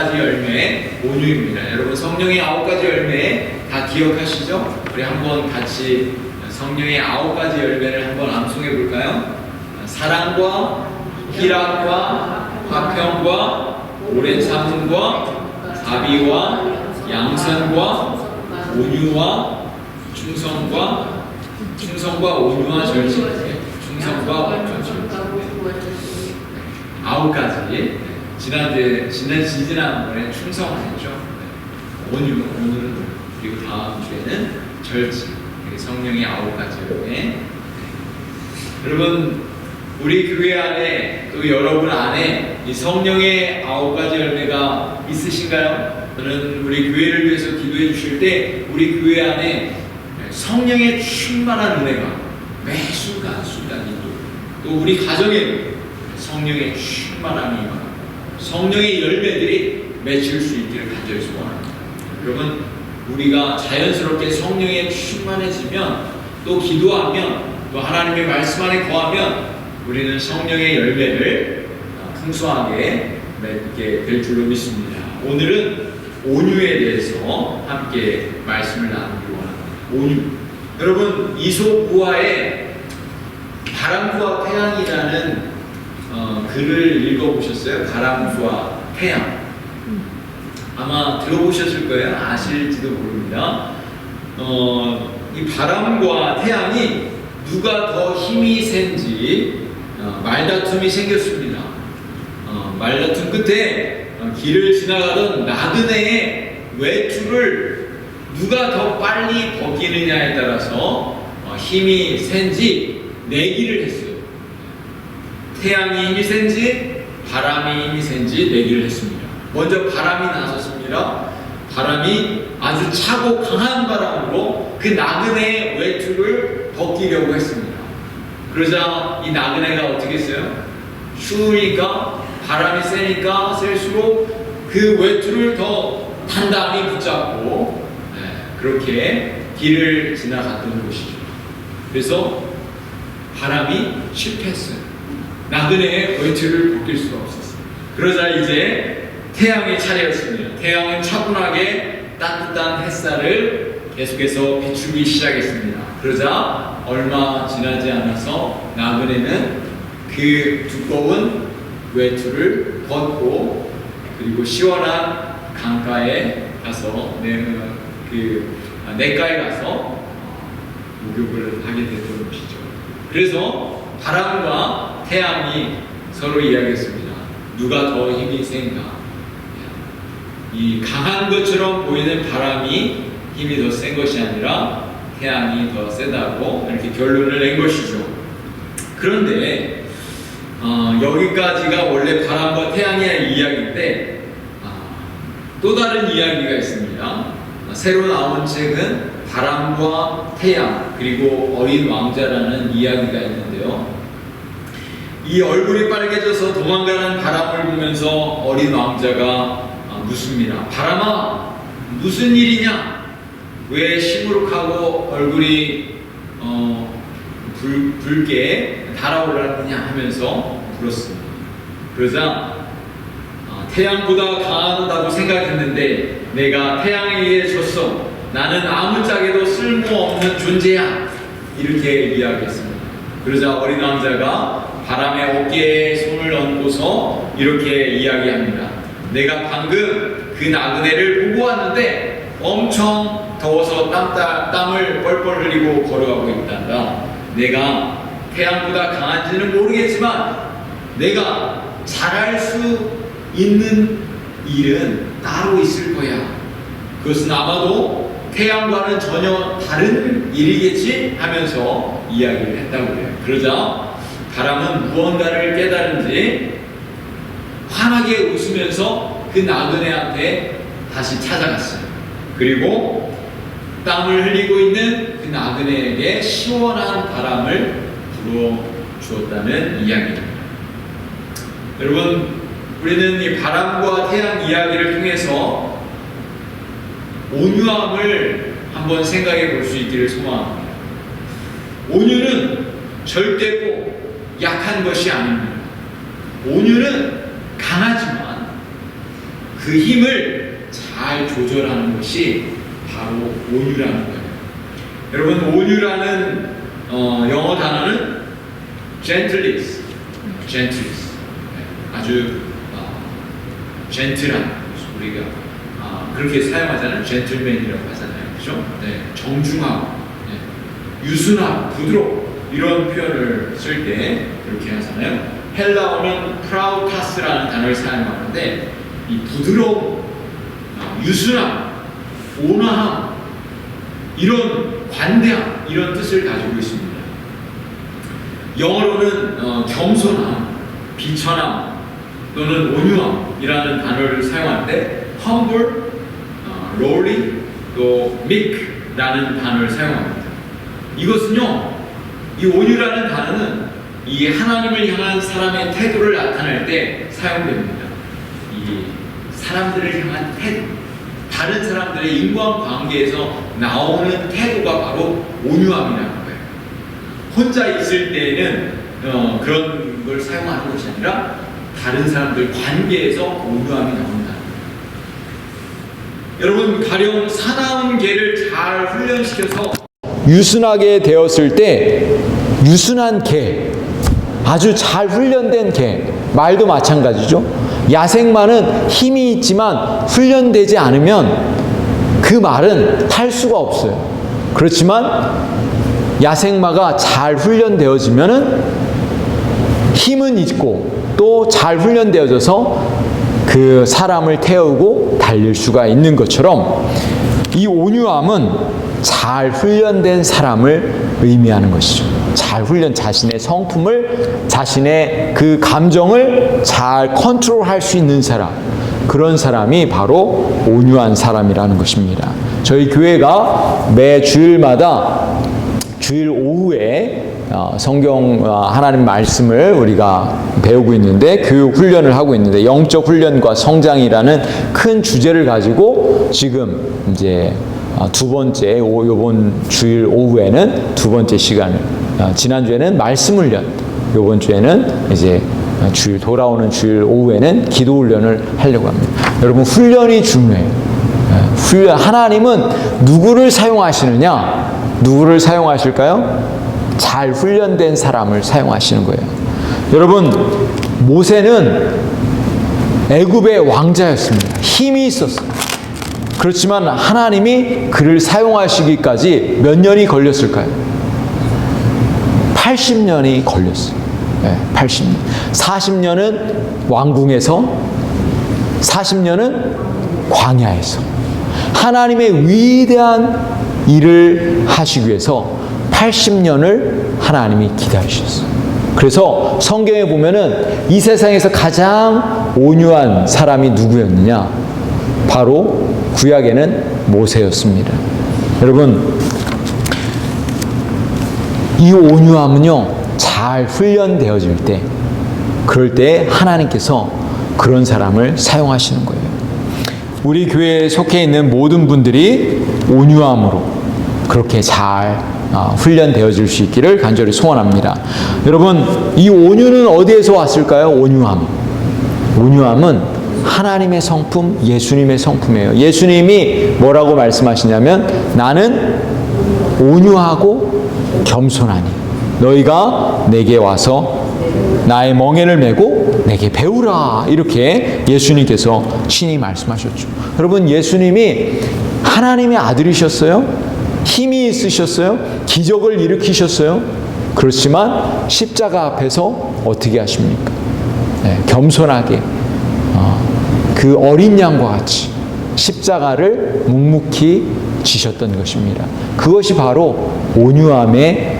가지 열매 온유입니다. 여러분 성령의 아홉 가지 열매 다 기억하시죠? 우리 한번 같이 성령의 아홉 가지 열매를 한번 암송해 볼까요? 사랑과 희락과 화평과 오랜 참음과 자비와 양선과 온유와 충성과 충성과 온유와 절제 충성과 절제 아홉 가지 지난주에 지난 지지난번에 충성했죠 온유 오늘은 그리고 다음 주에는 이게 성령의 아홉 가지 열매 여러분 우리 교회 안에 또 여러분 안에 이 성령의 아홉 가지 열매가 있으신가요? 저는 우리 교회를 위해서 기도해 주실 때 우리 교회 안에 성령의 충만한 은혜가 매 순간 순간이 또, 또 우리 가정에도 성령의 충만함이. 성령의 열매들이 맺힐 수 있기를 간절히 소원합니다. 여러분 우리가 자연스럽게 성령에 충만해지면 또 기도하면 또 하나님의 말씀 안에 거하면 우리는 성령의 열매를 풍성하게 맺게 될 줄로 믿습니다. 오늘은 온유에 대해서 함께 말씀을 나누기로 합니다. 온유. 여러분 이솝우화의 바람과 태양이라는 어, 글을 읽어보셨어요? 바람과 태양. 아마 들어보셨을 거예요. 아실지도 모릅니다. 어, 이 바람과 태양이 누가 더 힘이 센지 어, 말다툼이 생겼습니다. 어, 말다툼 끝에 어, 길을 지나가던 나그네의 외투를 누가 더 빨리 벗기느냐에 따라서 어, 힘이 센지 내기를 했어요. 태양이 힘이 센지 바람이 힘이 센지 내기를 했습니다. 먼저 바람이 나섰습니다. 바람이 아주 차고 강한 바람으로 그 나그네의 외투를 벗기려고 했습니다. 그러자 이 나그네가 어떻게 했어요? 추우니까 바람이 세니까 셀수록 그 외투를 더 단단히 붙잡고 네, 그렇게 길을 지나갔던 것이죠. 그래서 바람이 실패했어요. 나그네의 외투를 벗길 수가 없었어요. 그러자 이제 태양의 차례였습니다. 태양은 차분하게 따뜻한 햇살을 계속해서 비추기 시작했습니다. 그러자 얼마 지나지 않아서 나그네는 그 두꺼운 외투를 벗고 그리고 시원한 강가에 가서 내, 그 아, 내가에 가서 목욕을 하게 됐던 것이죠. 그래서 바람과 태양이 서로 이야기했습니다. 누가 더 힘이 센가? 이 강한 것처럼 보이는 바람이 힘이 더 센 것이 아니라 태양이 더 세다고 이렇게 결론을 낸 것이죠. 그런데 어, 여기까지가 원래 바람과 태양의 이야기인데 아, 또 다른 이야기가 있습니다. 아, 새로 나온 책은 바람과 태양 그리고 어린 왕자라는 이야기가 있는데요. 이 얼굴이 빨개져서 도망가는 바람을 보면서 어린 왕자가 아, 묻습니다. 바람아 무슨 일이냐? 왜 시무룩하고 얼굴이 어, 붉, 붉게 달아올랐느냐 하면서 물었습니다. 그러자 어, 태양보다 강하다고 생각했는데 내가 태양에 의해 졌어. 나는 아무짝에도 쓸모없는 존재야. 이렇게 이야기했습니다. 그러자 어린 왕자가 바람의 어깨에 손을 얹고서 이렇게 이야기합니다. 내가 방금 그 나그네를 보고 왔는데 엄청 더워서 땀, 땀을 뻘뻘 흘리고 걸어가고 있단다. 내가 태양보다 강한지는 모르겠지만 내가 잘할 수 있는 일은 따로 있을 거야. 그것은 아마도 태양과는 전혀 다른 일이겠지 하면서 이야기를 했다고 해요. 그러자 바람은 무언가를 깨달은지 환하게 웃으면서 그 나그네한테 다시 찾아갔어요. 그리고 땀을 흘리고 있는 그 나그네에게 시원한 바람을 불어 주었다는 이야기입니다. 여러분, 우리는 이 바람과 태양 이야기를 통해서 온유함을 한번 생각해 볼 수 있기를 소망합니다. 온유는 절대고 약한 것이 아닙니다. 온유는 강하지만 그 힘을 잘 조절하는 것이 바로 온유라는 거예요. 여러분 온유라는 어, 영어 단어는 gentleness, gentleness, 네, 아주 어, 젠틀한 우리가 아, 그렇게 사용하잖아요. 젠틀맨이라고 하잖아요. 그죠? 네, 정중하고 네, 유순하고 부드럽고 이런 표현을 쓸때 그렇게 하잖아요. 헬라어는 프라우타스라는 단어를 사용하는데 이 부드러움, 아, 유순함, 온화함 이런 관대함 이런 뜻을 가지고 있습니다. 영어로는 어, 겸손함, 비천함 또는 온유함이라는 단어를 사용하는데 humble, 어, lowly, 또 meek라는 단어를 사용합니다. 이것은요, 이 온유라는 단어는 이 하나님을 향한 사람의 태도를 나타낼 때 사용됩니다. 이 사람들을 향한 태도, 다른 사람들의 인간 관계에서 나오는 태도가 바로 온유함이라는 거예요. 혼자 있을 때는 어, 그런 걸 사용하는 것이 아니라 다른 사람들 관계에서 온유함이 나온다. 여러분 가령 사나운 개를 잘 훈련시켜서 유순하게 되었을 때 유순한 개, 아주 잘 훈련된 개, 말도 마찬가지죠. 야생마는 힘이 있지만 훈련되지 않으면 그 말은 탈 수가 없어요. 그렇지만 야생마가 잘 훈련되어지면은 힘은 있고 또 잘 훈련되어져서 그 사람을 태우고 달릴 수가 있는 것처럼 이 온유함은 잘 훈련된 사람을 의미하는 것이죠. 잘 훈련 자신의 성품을 자신의 그 감정을 잘 컨트롤할 수 있는 사람 그런 사람이 바로 온유한 사람이라는 것입니다. 저희 교회가 매 주일마다 주일 오후에 어, 성경 어, 하나님 말씀을 우리가 배우고 있는데 교육 훈련을 하고 있는데 영적 훈련과 성장이라는 큰 주제를 가지고 지금 이제 어, 두 번째 오- 요번 주일 오후에는 두 번째 시간을 어, 지난 주에는 말씀 훈련 요번 주에는 이제 어, 주일 돌아오는 주일 오후에는 기도 훈련을 하려고 합니다. 여러분 훈련이 중요해요. 예, 훈련 하나님은 누구를 사용하시느냐? 누구를 사용하실까요? 잘 훈련된 사람을 사용하시는 거예요. 여러분 모세는 애굽의 왕자였습니다. 힘이 있었어요. 그렇지만 하나님이 그를 사용하시기까지 몇 년이 걸렸을까요? 80년이 걸렸어요. 네, 80년. 40년은 왕궁에서 40년은 광야에서 하나님의 위대한 일을 하시기 위해서 80년을 하나님이 기다리셨어요. 그래서 성경에 보면은 이 세상에서 가장 온유한 사람이 누구였느냐? 바로 구약에는 모세였습니다. 여러분, 이 온유함은요, 잘 훈련되어질 때, 그럴 때 하나님께서 그런 사람을 사용하시는 거예요. 우리 교회에 속해 있는 모든 분들이 온유함으로 그렇게 잘 아, 훈련되어질 수 있기를 간절히 소원합니다. 여러분, 이 온유는 어디에서 왔을까요? 온유함. 온유함은 하나님의 성품, 예수님의 성품이에요. 예수님이 뭐라고 말씀하시냐면 나는 온유하고 겸손하니 너희가 내게 와서 나의 멍에를 메고 내게 배우라 이렇게 예수님께서 친히 말씀하셨죠. 여러분 예수님이 하나님의 아들이셨어요. 힘이 있으셨어요. 기적을 일으키셨어요. 그렇지만 십자가 앞에서 어떻게 하십니까? 네, 겸손하게 어, 그 어린 양과 같이 십자가를 묵묵히 지셨던 것입니다. 그것이 바로 온유함의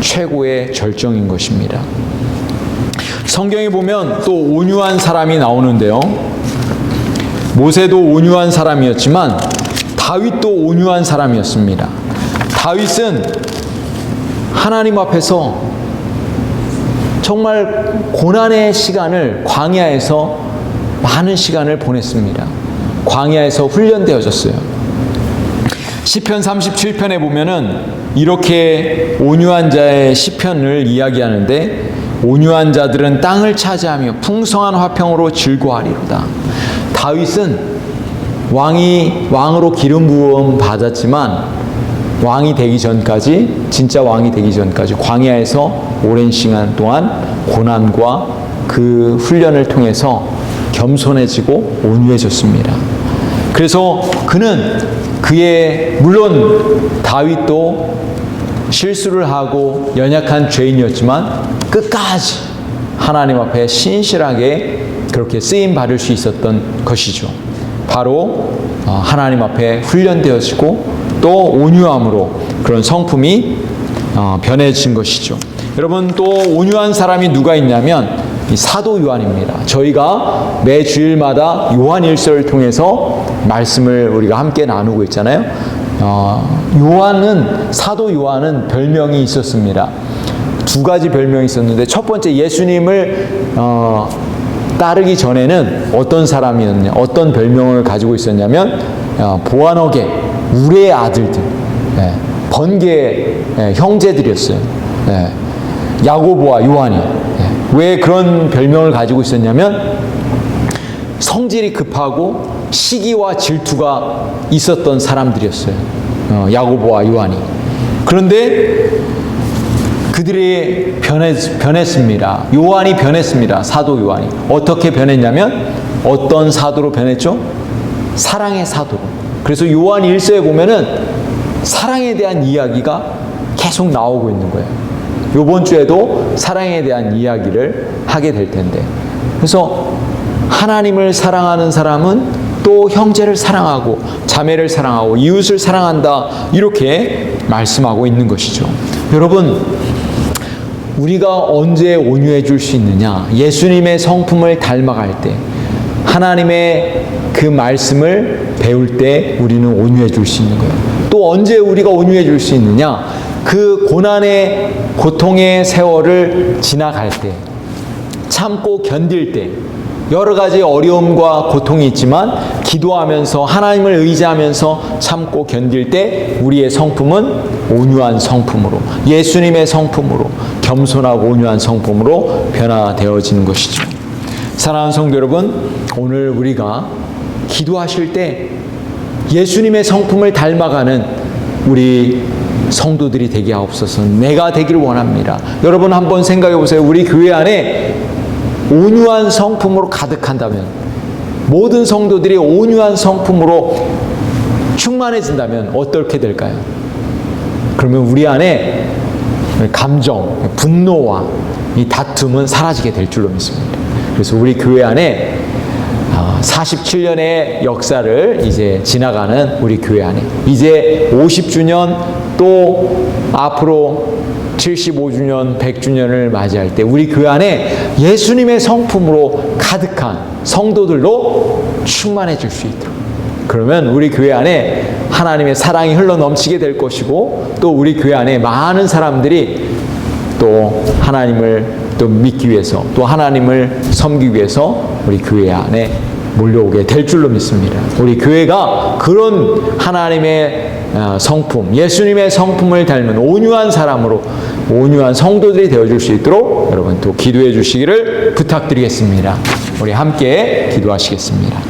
최고의 절정인 것입니다. 성경에 보면 또 온유한 사람이 나오는데요. 모세도 온유한 사람이었지만 다윗도 온유한 사람이었습니다. 다윗은 하나님 앞에서 정말 고난의 시간을 광야에서 많은 시간을 보냈습니다. 광야에서 훈련되어졌어요. 시편 37편에 보면은 이렇게 온유한 자의 시편을 이야기하는데 온유한 자들은 땅을 차지하며 풍성한 화평으로 즐거워하리로다. 다윗은 왕이 왕으로 기름 부음 받았지만 왕이 되기 전까지 진짜 왕이 되기 전까지 광야에서 오랜 시간 동안 고난과 그 훈련을 통해서 겸손해지고 온유해졌습니다. 그래서 그는 그의 물론 다윗도 실수를 하고 연약한 죄인이었지만 끝까지 하나님 앞에 신실하게 그렇게 쓰임 받을 수 있었던 것이죠. 바로 어, 하나님 앞에 훈련되어지고 또 온유함으로 그런 성품이 어, 변해진 것이죠. 여러분 또 온유한 사람이 누가 있냐면 이 사도 요한입니다. 저희가 매 주일마다 요한 일서를 통해서 말씀을 우리가 함께 나누고 있잖아요. 어, 요한은 사도 요한은 별명이 있었습니다. 두 가지 별명이 있었는데 첫 번째 예수님을 어, 따르기 전에는 어떤 사람이었냐, 어떤 별명을 가지고 있었냐면 어, 보아너게 우레의 아들들, 예, 번개 예, 형제들이었어요. 예, 야고보와 요한이 예, 왜 그런 별명을 가지고 있었냐면 성질이 급하고 시기와 질투가 있었던 사람들이었어요. 어, 야고보와 요한이. 그런데 그들이 변했, 변했습니다. 요한이 변했습니다. 사도 요한이. 어떻게 변했냐면 어떤 사도로 변했죠? 사랑의 사도로. 그래서 요한 1서에 보면은 사랑에 대한 이야기가 계속 나오고 있는 거예요. 요번 주에도 사랑에 대한 이야기를 하게 될 텐데. 그래서 하나님을 사랑하는 사람은 또 형제를 사랑하고 자매를 사랑하고 이웃을 사랑한다. 이렇게 말씀하고 있는 것이죠. 여러분, 우리가 언제 온유해 줄 수 있느냐? 예수님의 성품을 닮아갈 때, 하나님의 그 말씀을 배울 때 우리는 온유해 줄 수 있는 거예요. 또 언제 우리가 온유해 줄 수 있느냐? 그 고난의 고통의 세월을 지나갈 때, 참고 견딜 때, 여러 가지 어려움과 고통이 있지만 기도하면서 하나님을 의지하면서 참고 견딜 때 우리의 성품은 온유한 성품으로 예수님의 성품으로 겸손하고 온유한 성품으로 변화되어지는 것이죠. 사랑하는 성도 여러분, 오늘 우리가 기도하실 때 예수님의 성품을 닮아가는 우리 성도들이 되게 하옵소서. 내가 되길 원합니다. 여러분 한번 생각해 보세요. 우리 교회 안에 온유한 성품으로 가득한다면 모든 성도들이 온유한 성품으로 충만해진다면 어떻게 될까요? 그러면 우리 안에 감정, 분노와 이 다툼은 사라지게 될 줄로 믿습니다. 그래서 우리 교회 안에 47년의 역사를 이제 지나가는 우리 교회 안에. 이제 50주년 또 앞으로 75주년, 100주년을 맞이할 때 우리 교회 안에 예수님의 성품으로 가득한 성도들로 충만해질 수 있도록. 그러면 우리 교회 안에 하나님의 사랑이 흘러 넘치게 될 것이고 또 우리 교회 안에 많은 사람들이 또 하나님을 또 믿기 위해서 또 하나님을 섬기기 위해서 우리 교회 안에 몰려오게 될 줄로 믿습니다. 우리 교회가 그런 하나님의 어, 성품, 예수님의 성품을 닮은 온유한 사람으로 온유한 성도들이 되어줄 수 있도록 여러분 또 기도해 주시기를 부탁드리겠습니다. 우리 함께 기도하시겠습니다.